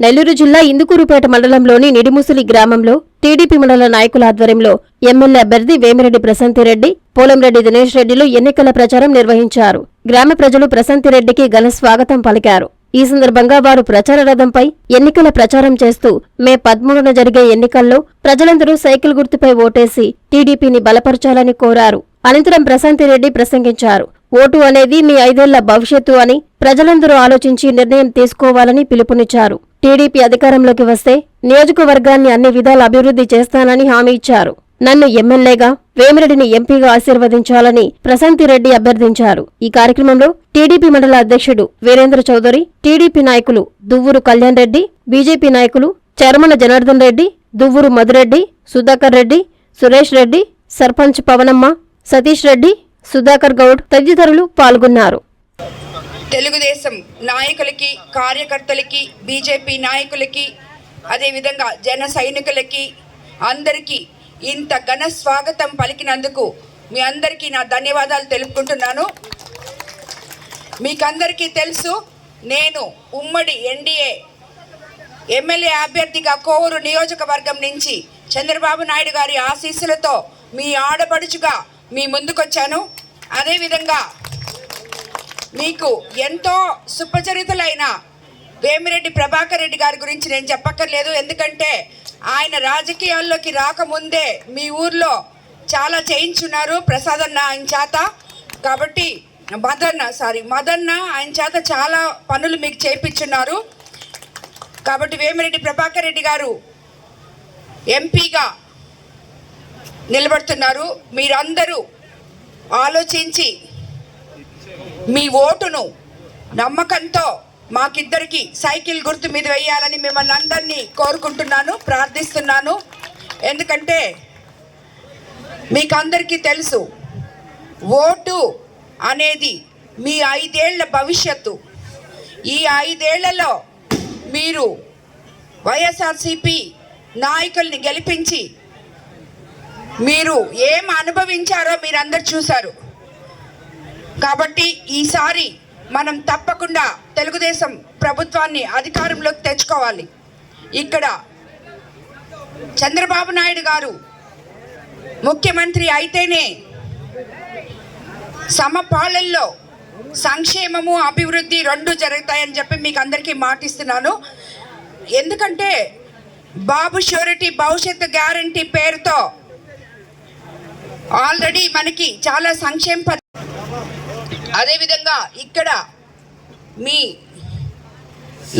నెల్లూరు జిల్లా ఇందుకూరుపేట మండలంలోని నిడిముసలి గ్రామంలో టీడీపీ మండల నాయకుల ఆధ్వర్యంలో ఎమ్మెల్యే అభ్యర్థి వేమిరెడ్డి ప్రశాంతిరెడ్డి పోలంరెడ్డి దినేష్ రెడ్డిలు ఎన్నికల ప్రచారం నిర్వహించారు. గ్రామ ప్రజలు ప్రశాంతిరెడ్డికి ఘన స్వాగతం పలికారు. ఈ సందర్భంగా వారు ప్రచార రథంపై ఎన్నికల ప్రచారం చేస్తూ మే పదమూడున జరిగే ఎన్నికల్లో ప్రజలందరూ సైకిల్ గుర్తుపై ఓటేసి టీడీపీని బలపరచాలని కోరారు. అనంతరం ప్రశాంతిరెడ్డి ప్రసంగించారు. ఓటు అనేది మీ ఐదేళ్ళ భవిష్యత్తు అని ప్రజలందరూ ఆలోచించి నిర్ణయం తీసుకోవాలని పిలుపునిచ్చారు. టీడీపీ అధికారంలోకి వస్తే నియోజకవర్గాన్ని అన్ని విధాల అభివృద్ధి చేస్తానని హామీ ఇచ్చారు. నన్ను ఎమ్మెల్యేగా వేమిరెడ్డిని ఎంపీగా ఆశీర్వదించాలని ప్రశాంతిరెడ్డి అభ్యర్థించారు. ఈ కార్యక్రమంలో టీడీపీ మండల అధ్యక్షుడు వీరేంద్ర చౌదరి టీడీపీ నాయకులు దువ్వూరు కళ్యాణ్ రెడ్డి బీజేపీ నాయకులు చర్మన జనార్దన్ రెడ్డి దువ్వూరు మధురెడ్డి సుధాకర్ రెడ్డి సురేష్ రెడ్డి సర్పంచ్ పవనమ్మ సతీష్ రెడ్డి సుధాకర్ గౌడ్ తదితరులు పాల్గొన్నారు. తెలుగుదేశం నాయకులకి కార్యకర్తలకి బీజేపీ నాయకులకి అదేవిధంగా జన సైనికులకి అందరికీ ఇంత ఘన స్వాగతం పలికినందుకు మీ అందరికీ నా ధన్యవాదాలు తెలుపుకుంటున్నాను. మీకందరికీ తెలుసు నేను ఉమ్మడి ఎన్డీఏ ఎమ్మెల్యే అభ్యర్థిగా కోవూరు నియోజకవర్గం నుంచి చంద్రబాబు నాయుడు గారి ఆశీస్సులతో మీ ఆడపడుచుగా మీ ముందుకొచ్చాను. అదేవిధంగా మీకు ఎంతో సుపచరితులైన వేమిరెడ్డి ప్రభాకర్ రెడ్డి గారి గురించి నేను చెప్పక్కర్లేదు. ఎందుకంటే ఆయన రాజకీయాల్లోకి రాకముందే మీ ఊర్లో చాలా చేయించున్నారు ప్రసాదన్న ఆయన చేత. కాబట్టి మదన్న సారీ మదన్న ఆయన చేత చాలా పనులు మీకు చేయించున్నారు కాబట్టి వేమిరెడ్డి ప్రభాకర్ రెడ్డి గారు ఎంపీగా నిలబడుతున్నారు. మీరందరూ ఆలోచించి మీ ఓటును నమ్మకంతో మాకిద్దరికి సైకిల్ గుర్తు మీద వేయాలని మిమ్మల్ని అందరినీ కోరుకుంటున్నాను ప్రార్థిస్తున్నాను. ఎందుకంటే మీకు అందరికీ తెలుసు ఓటు అనేది మీ ఐదేళ్ళ భవిష్యత్తు. ఈ ఐదేళ్ళలో మీరు వైఎస్ఆర్సిపి నాయకుల్ని గెలిపించి మీరు ఏం అనుభవించారో మీరందరు చూశారు. కాబట్టి ఈసారి మనం తప్పకుండా తెలుగుదేశం ప్రభుత్వాన్ని అధికారంలోకి తెచ్చుకోవాలి. ఇక్కడ చంద్రబాబు నాయుడు గారు ముఖ్యమంత్రి అయితేనే సమపాలల్లో సంక్షేమము అభివృద్ధి రెండు జరుగుతాయని చెప్పి మీకు అందరికీ మాటిస్తున్నాను. ఎందుకంటే బాబు షూరిటీ భవిష్యత్తు గ్యారంటీ పేరుతో ఆల్రెడీ మనకి చాలా సంక్షేమ పథ- అదేవిధంగా ఇక్కడ మీ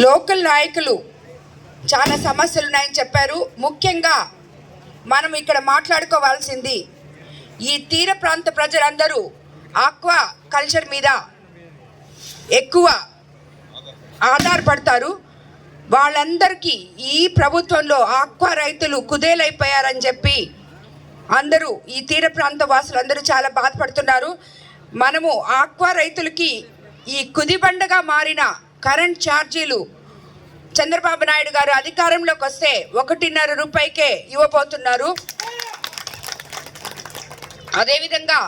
లోకల్ నాయకులు చాలా సమస్యలు ఉన్నాయని చెప్పారు. ముఖ్యంగా మనం ఇక్కడ మాట్లాడుకోవాల్సింది ఈ తీర ప్రాంత ప్రజలందరూ ఆక్వా కల్చర్ మీద ఎక్కువ ఆధారపడతారు. వాళ్ళందరికీ ఈ ప్రభుత్వంలో ఆక్వా రైతులు కుదేలైపోయారని చెప్పి అందరూ ఈ తీర ప్రాంత వాసులు అందరూ చాలా బాధపడుతున్నారు. మనము ఆక్వా రైతులకి ఈ కుదిబండగా మారిన కరెంట్ ఛార్జీలు చంద్రబాబు నాయుడు గారు అధికారంలోకి వస్తే ఒకటిన్నర రూపాయికే ఇవ్వబోతున్నారు. అదేవిధంగా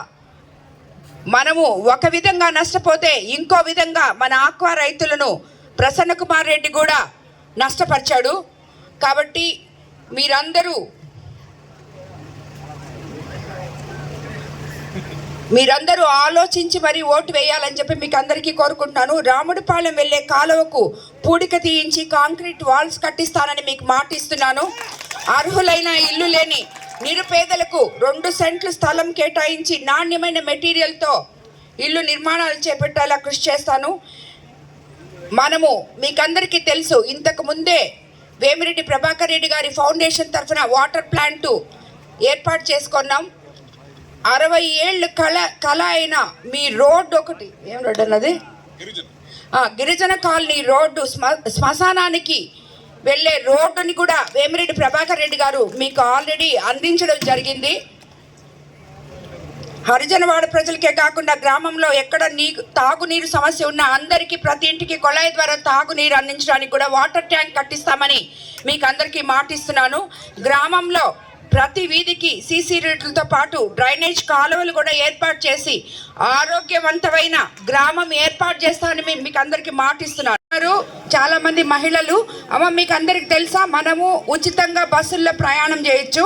మనము ఒక విధంగా నష్టపోతే ఇంకో విధంగా మన ఆక్వా రైతులను ప్రసన్న కుమార్ రెడ్డి కూడా నష్టపరిచాడు. కాబట్టి మీరందరూ మీరందరూ ఆలోచించి మరి ఓటు వేయాలని చెప్పి మీకు అందరికీ కోరుకుంటున్నాను. రాముడిపాలెం వెళ్ళే కాలువకు పూడిక తీయించి కాంక్రీట్ వాల్స్ కట్టిస్తానని మీకు మాటిస్తున్నాను. అర్హులైన ఇల్లు లేని నిరుపేదలకు రెండు సెంట్లు స్థలం కేటాయించి నాణ్యమైన మెటీరియల్తో ఇల్లు నిర్మాణాలు చేపట్టేలా కృషి చేస్తాను. మనము మీకందరికీ తెలుసు ఇంతకు ముందే వేమిరెడ్డి ప్రభాకర్ రెడ్డి గారి ఫౌండేషన్ తరఫున వాటర్ ప్లాంట్ ఏర్పాటు చేసుకున్నాం. అరవై ఏళ్ళు కళ కళ అయిన మీ రోడ్డు ఒకటి ఏం రోడ్డు అన్నది? గిరిజన. కాలనీ రోడ్డు శ్మ శ్మశానానికి వెళ్ళే రోడ్డుని కూడా వేమిరెడ్డి ప్రభాకర్ రెడ్డి గారు మీకు ఆల్రెడీ అందించడం జరిగింది. హరిజనవాడ ప్రజలకే కాకుండా గ్రామంలో ఎక్కడ నీ తాగునీరు సమస్య ఉన్న అందరికీ ప్రతి ఇంటికి కొళాయి ద్వారా తాగునీరు అందించడానికి కూడా వాటర్ ట్యాంక్ కట్టిస్తామని మీకు అందరికీ మాటిస్తున్నాను. గ్రామంలో ప్రతి వీధికి సీసీ రోడ్లతో పాటు డ్రైనేజ్ కాలువలు కూడా ఏర్పాటు చేసి ఆరోగ్యవంతమైన గ్రామం ఏర్పాటు చేస్తామని మీకు అందరికీ మాటిస్తున్నారు. చాలా మంది మహిళలు. అమ్మ మీకు అందరికి తెలుసా? మనము ఉచితంగా బస్సుల్లో ప్రయాణం చేయొచ్చు.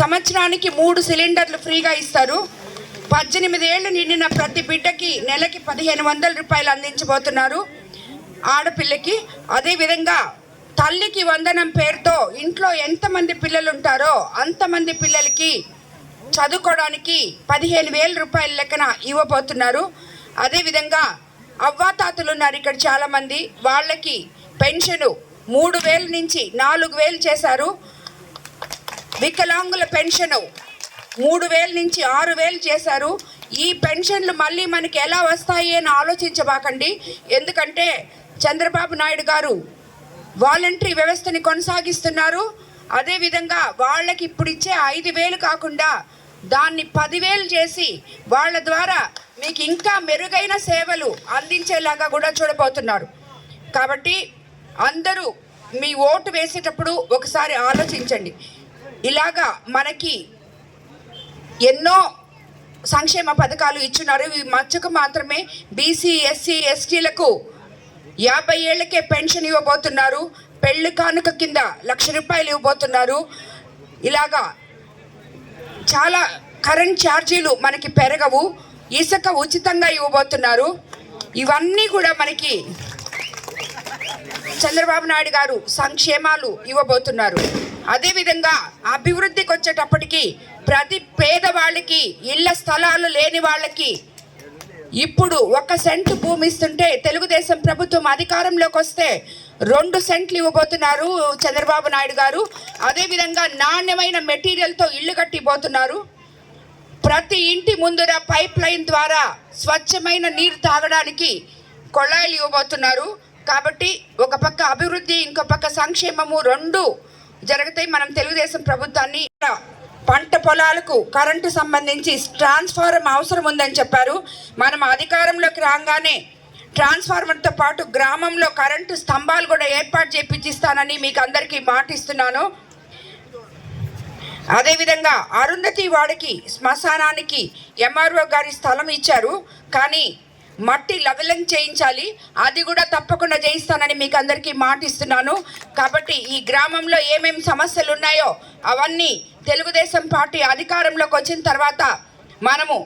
సంవత్సరానికి మూడు సిలిండర్లు ఫ్రీగా ఇస్తారు. పద్దెనిమిది ఏళ్ళు నిండిన ప్రతి బిడ్డకి నెలకి పదిహేను వందల రూపాయలు అందించబోతున్నారు ఆడపిల్లకి. అదేవిధంగా తల్లికి వందనం పేరుతో ఇంట్లో ఎంతమంది పిల్లలు ఉంటారో అంతమంది పిల్లలకి చదువుకోవడానికి పదిహేను వేల రూపాయల లెక్కన ఇవ్వబోతున్నారు. అదేవిధంగా అవ్వాతాతలు ఉన్నారు ఇక్కడ చాలామంది. వాళ్ళకి పెన్షను మూడు వేల నుంచి నాలుగు వేలు చేశారు. వికలాంగుల పెన్షను మూడు వేల నుంచి ఆరు వేలు చేశారు. ఈ పెన్షన్లు మళ్ళీ మనకి ఎలా వస్తాయి అని ఆలోచించబాకండి. ఎందుకంటే చంద్రబాబు నాయుడు గారు వాలంటరీ వ్యవస్థని కొనసాగిస్తున్నారు. అదేవిధంగా వాళ్ళకి ఇప్పుడు ఇచ్చే ఐదు వేలు కాకుండా దాన్ని పదివేలు చేసి వాళ్ళ ద్వారా మీకు ఇంకా మెరుగైన సేవలు అందించేలాగా కూడా చూడబోతున్నారు. కాబట్టి అందరూ మీ ఓటు వేసేటప్పుడు ఒకసారి ఆలోచించండి. ఇలాగా మనకి ఎన్నో సంక్షేమ పథకాలు ఇచ్చున్నారు. ఇవి మచ్చకు మాత్రమే బీసీ ఎస్సీ ఎస్టీలకు యాభై ఏళ్ళకే పెన్షన్ ఇవ్వబోతున్నారు. పెళ్ళి కానుక కింద లక్ష రూపాయలు ఇవ్వబోతున్నారు. ఇలాగా చాలా కరెంట్ ఛార్జీలు మనకి పెరగవు. ఇసుక ఉచితంగా ఇవ్వబోతున్నారు. ఇవన్నీ కూడా మనకి చంద్రబాబు నాయుడు గారు సంక్షేమాలు ఇవ్వబోతున్నారు. అదేవిధంగా అభివృద్ధికి వచ్చేటప్పటికి ప్రతి పేదవాళ్ళకి ఇళ్ళ స్థలాలు లేని వాళ్ళకి ఇప్పుడు ఒక సెంటు భూమి ఇస్తుంటే తెలుగుదేశం ప్రభుత్వం అధికారంలోకి వస్తే రెండు సెంట్లు ఇవ్వబోతున్నారు చంద్రబాబు నాయుడు గారు. అదేవిధంగా నాణ్యమైన మెటీరియల్తో ఇల్లు కట్టిపోతున్నారు. ప్రతి ఇంటి ముందర పైప్ లైన్ ద్వారా స్వచ్ఛమైన నీరు తాగడానికి కొళాయిలు ఇవ్వబోతున్నారు. కాబట్టి ఒక పక్క అభివృద్ధి ఇంకో పక్క సంక్షేమము రెండు జరుగుతాయి. మనం తెలుగుదేశం ప్రభుత్వాన్ని పంట పొలాలకు కరెంటు సంబంధించి ట్రాన్స్ఫార్మర్ అవసరం ఉందని చెప్పారు. మనం అధికారంలోకి రాగానే ట్రాన్స్ఫార్మర్తో పాటు గ్రామంలో కరెంటు స్తంభాలు కూడా ఏర్పాటు చేపించిస్తానని మీకు అందరికీ మాటిస్తున్నాను. అదేవిధంగా అరుంధతి వాడికి శ్మశానానికి ఎంఆర్ఓ గారి స్థలం ఇచ్చారు. కానీ మట్టి లవలింగ్ చేయించాలి. అది కూడా తప్పకుండా చేయిస్తానని మీకు అందరికీ మాటిస్తున్నాను. కాబట్టి ఈ గ్రామంలో ఏమేమి సమస్యలు ఉన్నాయో అవన్నీ తెలుగుదేశం పార్టీ అధికారంలోకి వచ్చిన తర్వాత మనము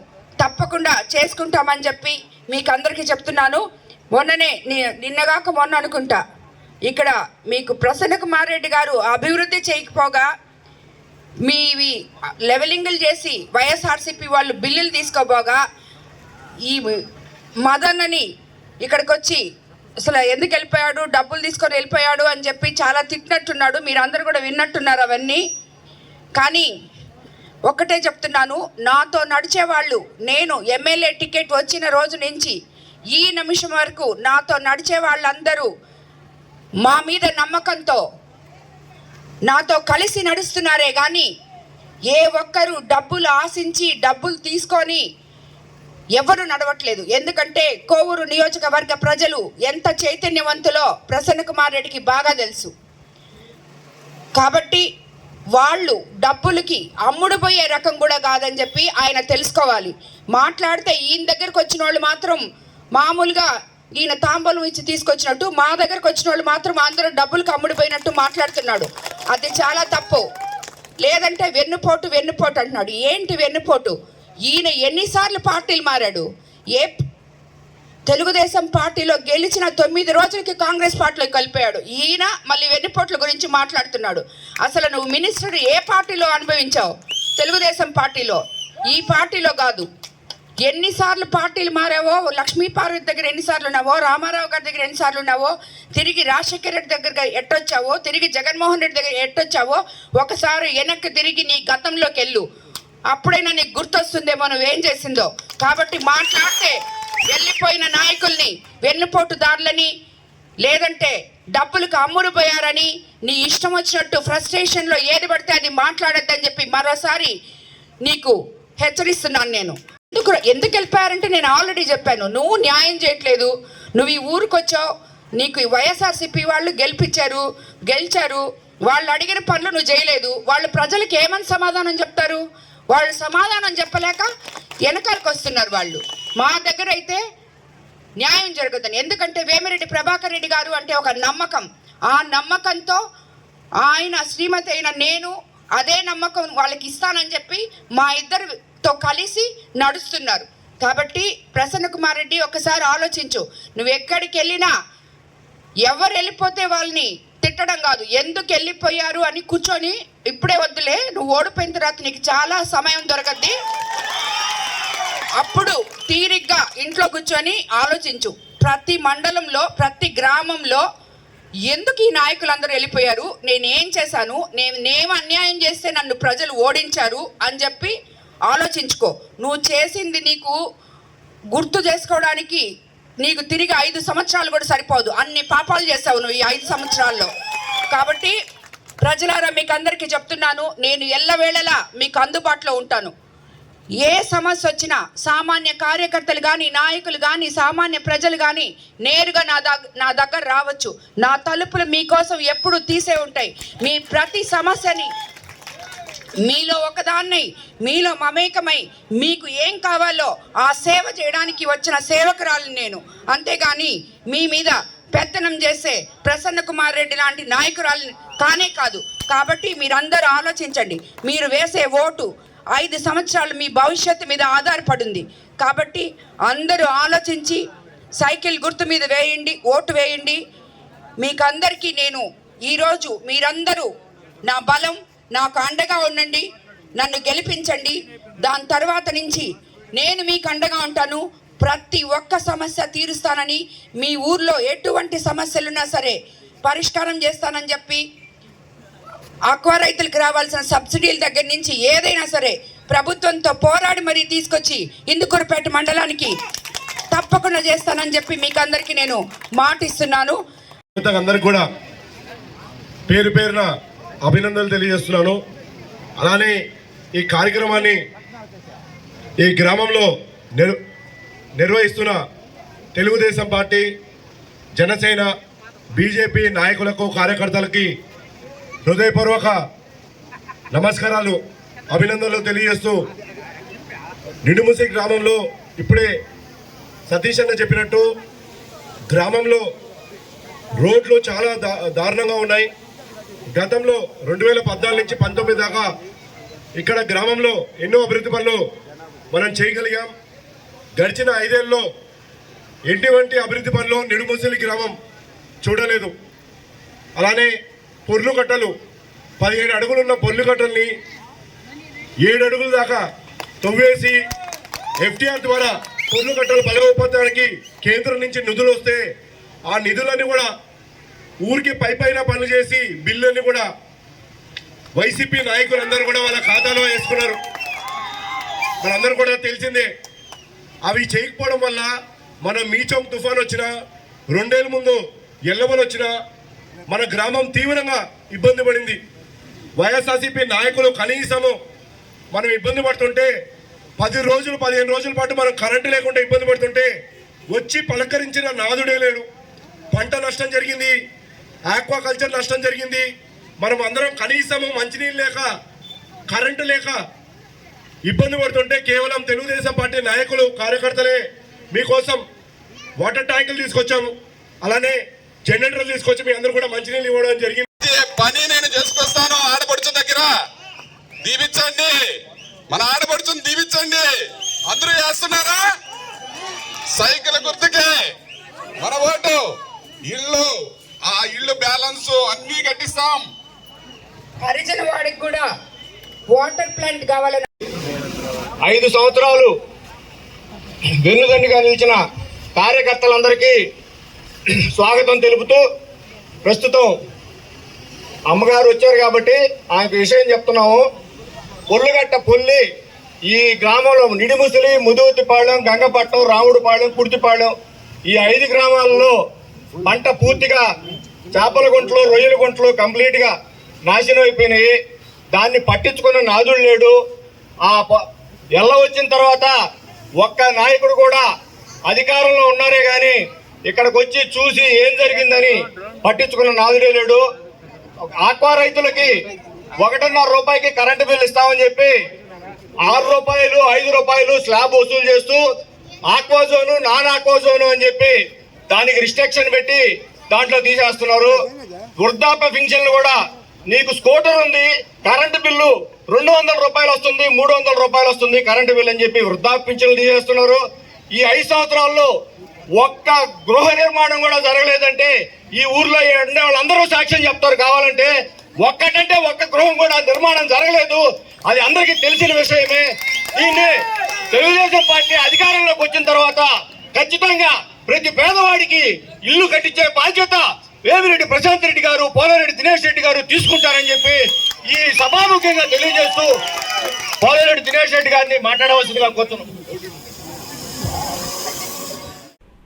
తప్పకుండా చేసుకుంటామని చెప్పి మీకు అందరికీ చెప్తున్నాను. మొన్ననే నిన్నగాక మొన్న అనుకుంటా. ఇక్కడ మీకు ప్రసన్న కుమార్ రెడ్డి గారు అభివృద్ధి చేయకపోగా మీవి లెవెలింగులు చేసి వైఎస్ఆర్సీపీ వాళ్ళు బిల్లులు తీసుకోబోగా ఈ మదన్నని ఇక్కడికి వచ్చి అసలు ఎందుకు వెళ్ళిపోయాడు డబ్బులు తీసుకొని వెళ్ళిపోయాడు అని చెప్పి చాలా తిట్టినట్టున్నాడు. మీరు అందరు కూడా విన్నట్టున్నారు అవన్నీ. కానీ ఒక్కటే చెప్తున్నాను నాతో నడిచేవాళ్ళు నేను ఎమ్మెల్యే టికెట్ వచ్చిన రోజు నుంచి ఈ నిమిషం వరకు నాతో నడిచే వాళ్ళందరూ మా మీద నమ్మకంతో నాతో కలిసి నడుస్తున్నారే కానీ ఏ ఒక్కరు డబ్బులు ఆశించి డబ్బులు తీసుకొని ఎవరు నడవట్లేదు. ఎందుకంటే కోవూరు నియోజకవర్గ ప్రజలు ఎంత చైతన్యవంతులో ప్రసన్న కుమార్ రెడ్డికి బాగా తెలుసు. కాబట్టి వాళ్ళు డబ్బులకి అమ్ముడుపోయే రకం కూడా కాదని చెప్పి ఆయన తెలుసుకోవాలి. మాట్లాడితే ఈయన దగ్గరకు వచ్చిన వాళ్ళు మాత్రం మామూలుగా ఈయన తాంబూలం ఇచ్చి తీసుకొచ్చినట్టు మా దగ్గరకు వచ్చిన వాళ్ళు మాత్రం అందరూ డబ్బులకు అమ్ముడుపోయినట్టు మాట్లాడుతున్నాడు. అది చాలా తప్పు. లేదంటే వెన్నుపోటు వెన్నుపోటు అంటున్నాడు. ఏంటి వెన్నుపోటు? ఈయన ఎన్నిసార్లు పార్టీలు మారాడు? ఏ తెలుగుదేశం పార్టీలో గెలిచిన తొమ్మిది రోజులకి కాంగ్రెస్ పార్టీలోకి కలిపాడు. ఈయన మళ్ళీ వెన్నుపోట్ల గురించి మాట్లాడుతున్నాడు. అసలు నువ్వు మినిస్టర్ ఏ పార్టీలో అనుభవించావు? తెలుగుదేశం పార్టీలో. ఈ పార్టీలో కాదు. ఎన్నిసార్లు పార్టీలు మారావో? లక్ష్మీ పార్వతి దగ్గర ఎన్నిసార్లు ఉన్నావో? రామారావు గారి దగ్గర ఎన్నిసార్లు ఉన్నావో? తిరిగి రాజశేఖర రెడ్డి దగ్గర ఎట్టొచ్చావో? తిరిగి జగన్మోహన్ రెడ్డి దగ్గర ఎట్టొచ్చావో? ఒకసారి వెనక్కి తిరిగి నీ గతంలోకి వెళ్ళు అప్పుడైనా నీకు గుర్తొస్తుందేమో? నువ్వేం చేసిందో? కాబట్టి మాట్లాడితే వెళ్ళిపోయిన నాయకుల్ని వెన్నుపోటుదారులని లేదంటే డబ్బులకు అమ్ముడుపోయారని నీ ఇష్టం వచ్చినట్టు ఫ్రస్ట్రేషన్లో ఏది పడితే అది మాట్లాడొద్దని చెప్పి మరోసారి నీకు హెచ్చరిస్తున్నాను నేను. ఎందుకు ఎందుకు వెళ్ళిపోయారంటే నేను ఆల్రెడీ చెప్పాను నువ్వు న్యాయం చేయట్లేదు నువ్వు ఈ ఊరికొచ్చావు నీకు ఈ వైఎస్ఆర్సీపీ వాళ్ళు గెలిపించారు గెలిచారు వాళ్ళు అడిగిన పనులు నువ్వు చేయలేదు వాళ్ళు ప్రజలకు ఏమని సమాధానం చెప్తారు? వాళ్ళు సమాధానం చెప్పలేక వెనకాలకు వస్తున్నారు వాళ్ళు. మా దగ్గర అయితే న్యాయం జరుగుతుంది. ఎందుకంటే వేమిరెడ్డి ప్రభాకర్ రెడ్డి గారు అంటే ఒక నమ్మకం. ఆ నమ్మకంతో ఆయన శ్రీమతి అయిన నేను అదే నమ్మకం వాళ్ళకి ఇస్తానని చెప్పి మా ఇద్దరితో కలిసి నడుస్తున్నారు. కాబట్టి ప్రసన్న కుమార్ రెడ్డి ఒకసారి ఆలోచించు. నువ్వు ఎక్కడికి వెళ్ళినా ఎవరు వెళ్ళిపోతే వాళ్ళని తిట్టడం కాదు. ఎందుకు వెళ్ళిపోయారు అని కూర్చొని ఇప్పుడే వద్దులే నువ్వు ఓడిపోయిన తర్వాత నీకు చాలా సమయం దొరకద్ది. అప్పుడు తీరిగ్గా ఇంట్లో కూర్చొని ఆలోచించు. ప్రతి మండలంలో ప్రతి గ్రామంలో ఎందుకు ఈ నాయకులందరూ వెళ్ళిపోయారు? నేనేం చేశాను? నేను నేను అన్యాయం చేస్తే నన్ను ప్రజలు ఓడించారు అని చెప్పి ఆలోచించుకో. నువ్వు చేసింది నీకు గుర్తు చేసుకోవడానికి నీకు తిరిగి ఐదు సంవత్సరాలు కూడా సరిపోదు. అన్ని పాపాలు చేసావు నువ్వు ఈ ఐదు సంవత్సరాల్లో. కాబట్టి ప్రజలారా మీకు అందరికీ చెప్తున్నాను నేను ఎల్లవేళలా మీకు అందుబాటులో ఉంటాను. ఏ సమస్య వచ్చినా సామాన్య కార్యకర్తలు కానీ నాయకులు కానీ సామాన్య ప్రజలు కానీ నేరుగా నా దగ్గ నా దగ్గర రావచ్చు. నా తలుపులు మీకోసం ఎప్పుడు తీసే ఉంటాయి. మీ ప్రతి సమస్యని మీలో ఒకదాన్నై మీలో మమేకమై మీకు ఏం కావాలో ఆ సేవ చేయడానికి వచ్చిన సేవకురాలు నేను. అంతేగాని మీ మీద పెత్తనం చేసే ప్రసన్న కుమార్ రెడ్డి లాంటి నాయకురాలు కానే కాదు. కాబట్టి మీరందరూ ఆలోచించండి. మీరు వేసే ఓటు ఐదు సంవత్సరాలు మీ భవిష్యత్తు మీద ఆధారపడింది. కాబట్టి అందరూ ఆలోచించి సైకిల్ గుర్తు మీద వేయండి ఓటు వేయండి. మీకందరికీ నేను ఈరోజు మీరందరూ నా బలం నాకు అండగా ఉండండి నన్ను గెలిపించండి. దాని తర్వాత నుంచి నేను మీకు అండగా ఉంటాను. ప్రతి ఒక్క సమస్య తీరుస్తానని మీ ఊర్లో ఎటువంటి సమస్యలున్నా సరే పరిష్కారం చేస్తానని చెప్పి అక్వా రైతులకు రావాల్సిన సబ్సిడీల దగ్గర నుంచి ఏదైనా సరే ప్రభుత్వంతో పోరాడి మరీ తీసుకొచ్చి ఇందుకూరుపేట మండలానికి తప్పకుండా చేస్తానని చెప్పి మీకు అందరికీ నేను మాటిస్తున్నాను. అందరికి కూడా పేరు పేరున అభినందనలు తెలియజేస్తున్నాను. అలానే ఈ కార్యక్రమాన్ని ఈ గ్రామంలో నిర్వహిస్తున్న తెలుగుదేశం పార్టీ జనసేన బీజేపీ నాయకులకు కార్యకర్తలకి హృదయపూర్వక నమస్కారాలు అభినందనలు తెలియజేస్తూ నిడుముసి గ్రామంలో ఇప్పుడే సతీష్ అన్న చెప్పినట్టు గ్రామంలో రోడ్లు చాలా దా దారుణంగా ఉన్నాయి. గతంలో రెండు వేల పద్నాలుగు నుంచి పంతొమ్మిది దాకా ఇక్కడ గ్రామంలో ఎన్నో అభివృద్ధి పనులు మనం చేయగలిగాం. గడిచిన ఐదేళ్ళలో ఎటువంటి అభివృద్ధి పనులు నిడుముసలి గ్రామం చూడలేదు. అలానే పొర్లు కట్టలు పదిహేడు అడుగులున్న పొర్లు కట్టల్ని ఏడు అడుగుల దాకా తవ్వేసి ఎఫ్టీఆర్ ద్వారా పొర్లు కట్టలు బలగొప్పడానికి కేంద్రం నుంచి నిధులు వస్తే ఆ నిధులన్నీ కూడా ఊరికి పై పైన పనులు చేసి బిల్లుని కూడా వైసీపీ నాయకులందరూ కూడా వాళ్ళ ఖాతాలో వేసుకున్నారు. మనందరూ కూడా తెలిసిందే అవి చేయకపోవడం వల్ల మన మీచం తుఫాన్ వచ్చిన రెండేళ్ళ ముందు ఎల్లవలు వచ్చిన మన గ్రామం తీవ్రంగా ఇబ్బంది పడింది. వైఎస్ఆర్సీపీ నాయకులు కనీసము మనం ఇబ్బంది పడుతుంటే పది రోజులు పదిహేను రోజుల పాటు మనం కరెంటు లేకుండా ఇబ్బంది పడుతుంటే వచ్చి పలకరించిన నాదుడే లేడు. పంట నష్టం జరిగింది. ఆక్వాకల్చర్ నష్టం జరిగింది. మనం అందరం కనీసము మంచినీళ్ళు లేక కరెంటు లేక ఇబ్బంది పడుతుంటే కేవలం తెలుగుదేశం పార్టీ నాయకులు కార్యకర్తలే మీకోసం వాటర్ ట్యాంకులు తీసుకొచ్చాము. అలానే జనరేటర్లు తీసుకొచ్చి మీ అందరూ కూడా మంచినీళ్ళు ఇవ్వడం జరిగింది. పని నేను చేసుకొస్తాను. ఆడపడుచు దగ్గర దీవించండి. మన ఆడపడుచుని దీవించండి. అందరూ చేస్తున్నారా? సైకిల్ గుర్తుకే. మన ఓటు ఇల్లు ఆ ఇల్లు బ్యాలెన్స్ అన్ని కట్టిస్తాం. హరిజన వాడికి కూడా వాటర్ ప్లాంట్ కావాలని ఐదు సంవత్సరాలు వెన్నుదండిగా నిలిచిన కార్యకర్తలందరికీ స్వాగతం తెలుపుతూ ప్రస్తుతం అమ్మగారు వచ్చారు కాబట్టి ఆయనకు విషయం చెప్తున్నాము. పొల్లుగట్ట పొల్లి ఈ గ్రామంలో నిడిముసిలి ముదుగుతిపాళెం గంగపట్నం రాముడిపాళెం కుర్తిపాళెం ఈ ఐదు గ్రామాలలో పంట పూర్తిగా చేపల గుంటలు రొయ్యల గుంటలు కంప్లీట్గా నాశనం అయిపోయినాయి. దాన్ని పట్టించుకున్న నాదుడు లేడు. ఆ ప- ఎల్ల వచ్చిన తర్వాత ఒక్క నాయకుడు కూడా అధికారంలో ఉన్నారే కానీ ఇక్కడికి వచ్చి చూసి ఏం జరిగిందని పట్టించుకున్న నాదుడే లేడు. ఆక్వా రైతులకి ఒకటిన్నర రూపాయికి కరెంటు బిల్లు ఇస్తామని చెప్పి ఆరు రూపాయలు ఐదు రూపాయలు స్లాబ్ వసూలు చేస్తూ ఆక్వాజోను నాన్ ఆక్వాజోను అని చెప్పి దానికి రిస్ట్రిక్షన్ పెట్టి దాంట్లో తీసేస్తున్నారు. వృద్ధాప్య పింఛన్లు కూడా నీకు స్కూటర్ ఉంది కరెంటు బిల్లు రెండు వందల రూపాయలు వస్తుంది మూడు వందల రూపాయలు వస్తుంది కరెంటు బిల్లు అని చెప్పి వృద్ధాప్య పింఛన్లు తీసేస్తున్నారు. ఈ ఐదు సంవత్సరాల్లో ఒక్క గృహ నిర్మాణం కూడా జరగలేదంటే ఈ ఊర్లో ఉండే వాళ్ళందరూ సాక్ష్యం చెప్తారు. కావాలంటే ఒక్కటంటే ఒక్క గృహం కూడా నిర్మాణం జరగలేదు. అది అందరికీ తెలిసిన విషయమే. దీన్ని తెలుగుదేశం పార్టీ అధికారంలోకి వచ్చిన తర్వాత ఖచ్చితంగా ప్రతి పేదవాడికి ఇల్లు కట్టించే బాధ్యత వేమిరెడ్డి ప్రశాంత్ రెడ్డి గారు పోలారెడ్డి దినేష్ రెడ్డి గారు తీసుకుంటారని చెప్పి ఈ సభాముఖ్యంగా తెలియజేస్తూ పోలారెడ్డి దినేష్ రెడ్డి గారిని మాట్లాడవలసిందిగా కోరుతున్నాం.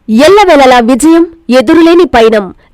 ఎల్లవెలలా విజయం ఎదురులేని పయనం.